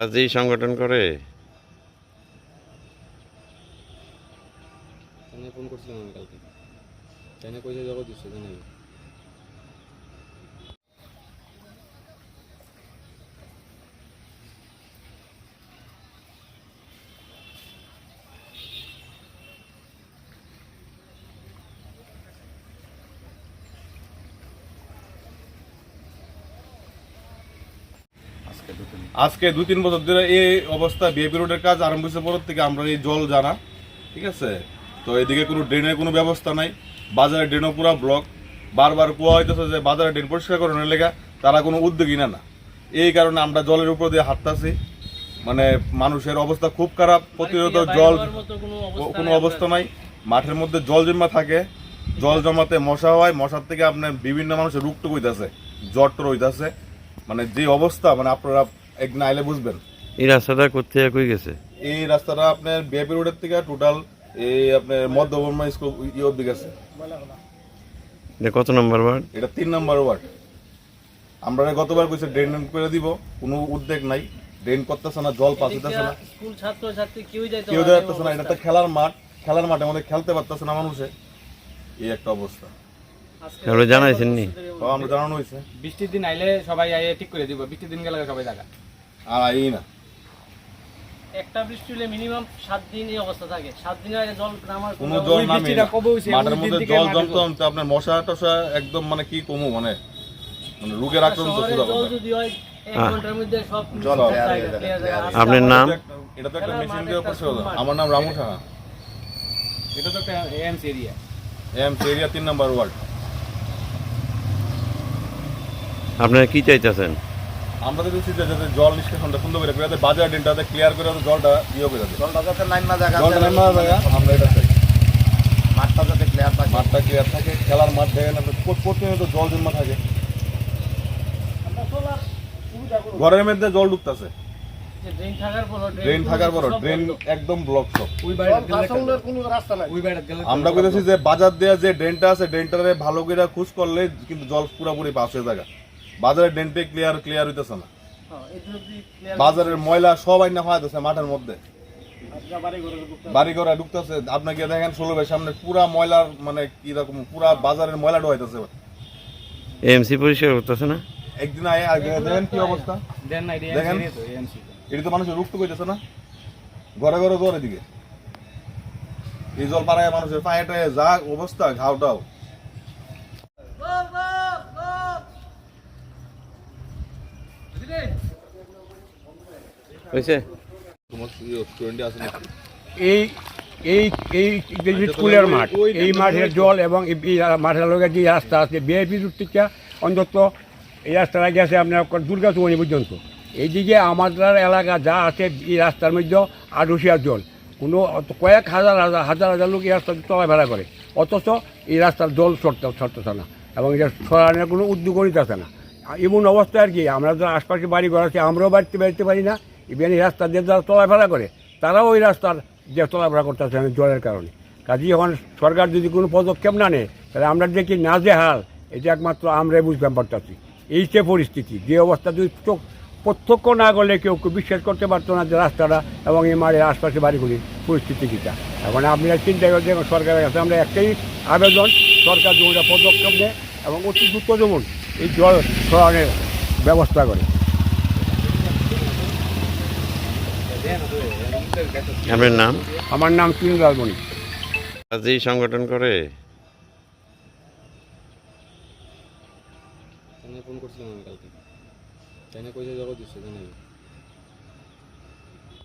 আজ সংগঠন করে। ফোন করছিলাম আমি কালকে। কেন কইছে জগৎ দিচ্ছে জানাই আজকে দুই তিন বছর ধরে এই অবস্থা বিএপি রোডের কাজ আরম্ভ হয়েছে পরের থেকে আমরা এই জল জানা ঠিক আছে? তো এদিকে কোনো ড্রেনের কোনো ব্যবস্থা নাই। বাজারে ড্রেনও পুরো ব্লক বারবার কুয়া হইতেছে যে বাজারে ড্রেন পরিষ্কার করানোর লেগা তারা কোনো উদ্যোগই না না। এই কারণে আমরা জলের উপর দিয়ে হাঁটতাছি। মানে মানুষের অবস্থা খুব খারাপ। প্রতিরোধ জল কোনো অবস্থা নাই মাঠের মধ্যে জল জমা থাকে। জল জমাতে মশা হয়। মশার থেকে আপনার বিভিন্ন মানুষের রুক্ত হইতাছে। জ্বর হইতাছে। মানে যে অবস্থা মানে আপনারা একদিন আইলে বুঝবেন। এই রাস্তাটা করতে কই গেছে? এই রাস্তাটা আপনার বিএপি রোডের থেকে টোটাল এই আপনার মধ্যবর্মা স্কুল ইয়ে অব্দি গেছে। এটা কত নম্বর ওয়ার্ড? এটা তিন নম্বর ওয়ার্ড। আমরা গতবার কইছে ড্রেন করে দিব কোনো উদ্যোগ নাই ড্রেন করতেছে না জল পাচ্ছেছে না। স্কুল ছাত্র ছাত্রী কেউ যাইতে কেউ না এটা তো খেলার মাঠ খেলার মাঠে আমাদের খেলতে পারতেছে না মানুষে। এই একটা অবস্থা। জানাইছেন নি? আমরা জানানো হয়েছে বৃষ্টির দিন আইলে সবাই আইয়ে ঠিক করে দিব বৃষ্টির দিন গেলে সবাই জায়গা আর না একটা বৃষ্টি হলে মিনিমাম সাত দিন এই অবস্থা থাকে। সাত দিনের আগে জল নামার কোনো জল নামে বৃষ্টিটা না। কবে হইছে? মাঠের মধ্যে জল আপনার মশা টশা একদম মানে কি কমু মানে? মানে রোগের আক্রান্ত জল যদি হয়। আপনার নাম? এটা তো একটা মেশিন দিয়ে করছে আমার নাম রামু সাহা। এটা তো একটা এমসি এরিয়া এম এরিয়া তিন নম্বর ওয়ার্ড। আপনারা কি চাইতেছেন? আমরা যে যাতে জল নিষ্কাশনটা সুন্দর করে যাতে বাজার ড্রেনটাতে ক্লিয়ার করে যাতে জলটা ইয়ে করে যাবে। জলটা যাতে লাইন না জায়গা জলটা না আমরা এটা চাই। মাঠটা যাতে ক্লিয়ার থাকে। মাঠটা ক্লিয়ার থাকে খেলার মাঠ দেখেন আপনি প্রতিনিয়ত জল জমা থাকে। ঘরের মধ্যে জল ঢুকতেছে। ড্রেন থাকার পর ড্রেন থাকার পর ড্রেন একদম ব্লক সব। ওই বাইরে গেলে কোনো? রাস্তা নাই। ওই বাইরে গেলে আমরা কইতেছি যে বাজার দেওয়া যে ড্রেনটা আছে ড্রেনটারে ভালো করে খুঁজ করলে কিন্তু জল পুরোপুরি পাশে জায়গা বাজারের ডেন্টে ক্লিয়ার ক্লিয়ার হইতেছে না। বাজারের ময়লা সবাই না হয় মাঠের মধ্যে। বাড়ি ঘরে ঢুকতেছে। আপনাকে দেখেন ষোলো ভাই সামনে পুরা ময়লার মানে কি রকম পুরা বাজারের ময়লা ঢোয়াইতেছে এমসি পরিষ্কার করতেছে না? একদিন আগে দেখেন কি অবস্থা। দেখেন। এটা তো মানুষের রুক্ত কইতেছে না। ঘরে ঘরে জোর এদিকে। এই জল পাড়ায় মানুষের পায়ে টায়ে যা অবস্থা ঘাওটাও। হয়েছে? এই এই এই যে স্কুলের মাঠ এই মাঠের জল এবং মাঠের লগে যে রাস্তা আছে বিআইপি রুট থেকে অন্তত এই রাস্তাটা গেছে আপনার দুর্গা চৌনি পর্যন্ত। এইদিকে আমাদের এলাকা যা আছে এই রাস্তার মধ্যে আড়ুশিয়ার জল। কোনো কয়েক হাজার হাজার হাজার হাজার লোক এই রাস্তা চলাফেরা করে। অথচ এই রাস্তার জল সরতে সরতেছে না। এবং এটা সরানোর কোনো উদ্যোগ করিতেছে না। এমন অবস্থা আর কি। আমরা যারা আশপাশে বাড়ি ঘর আছে আমরাও বাড়িতে বাড়িতে পারি না। ইভেন এই রাস্তা দিয়ে যারা চলাফেরা করে, তারাও ওই রাস্তার যে চলাফেরা করতেছে না জলের কারণে। কাজে এখন সরকার যদি কোনো পদক্ষেপ না নেয়, তাহলে আমরা দেখি না যে হাল এটা একমাত্র আমরাই বুঝতে পারতেছি। এই যে পরিস্থিতি, যে অবস্থা, যদি চোখ প্রত্যক্ষ না করলে কেউ বিশ্বাস করতে পারতো না যে রাস্তাটা এবং এই মাঠের আশপাশে বাড়িগুলির পরিস্থিতি কীটা। এখন আপনারা চিন্তা করে দেখুন, সরকারের কাছে আমরা একটাই আবেদন, সরকার যেমন পদক্ষেপ নেয় এবং অতি দ্রুত যেমন এই জল সরানোর ব্যবস্থা করে। আপনার নাম? আমার নাম কিন লালমণি আজ এই সংগঠন করে? ফোন করছিলাম আমি কালকে। চাইনা কইছে জগৎ দিচ্ছে জানাই